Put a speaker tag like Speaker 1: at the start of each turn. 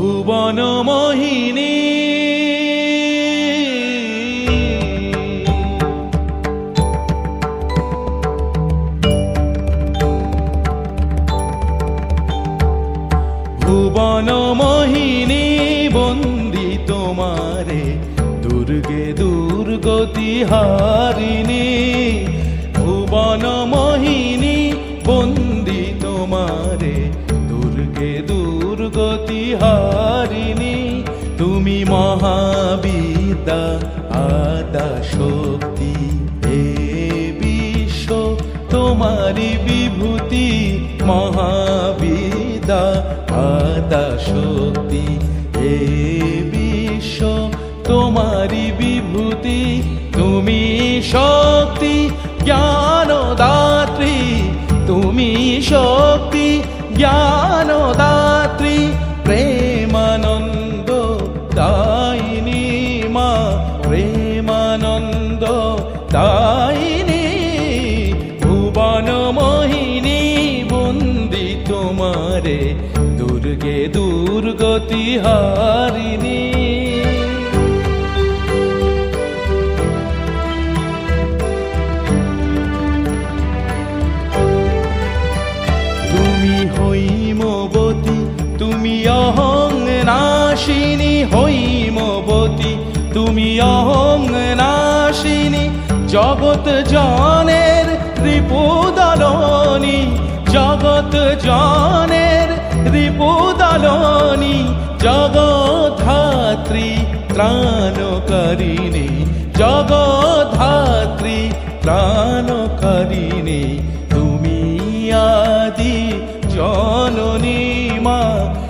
Speaker 1: ভুবন মোহিনী। ভুবন মোহিনী বন্দি তোমারে দুর্গে দুর্গতি হারিণী। ভুবন মোহিনী বন্দি তোমারে দুর্গে দুর্গতি হারিণী তুমি মহাবিদ্যা, আদা শক্তি, হে বিশ্ব তোমারি বিভূতি, মহাবিদ্যা, আদা শক্তি, হে বিশ্ব তোমারি বিভূতি, তুমি শক্তি ভুবন মোহিনী বন্দি তোমারে, দুর্গে দুর্গতি হারিণী। তুমি হৈমবতী, তুমি অহং নাশিনী, হৈমবতী, তুমি অহং নাশিনী জগত জনের রিপুদলনী জগত জনের রিপুদলনী জগধাত্রী ত্রাণকারিণী জগধাত্রী ত্রাণকারিণী, তুমি আদি জননী মা তুমি আদি জন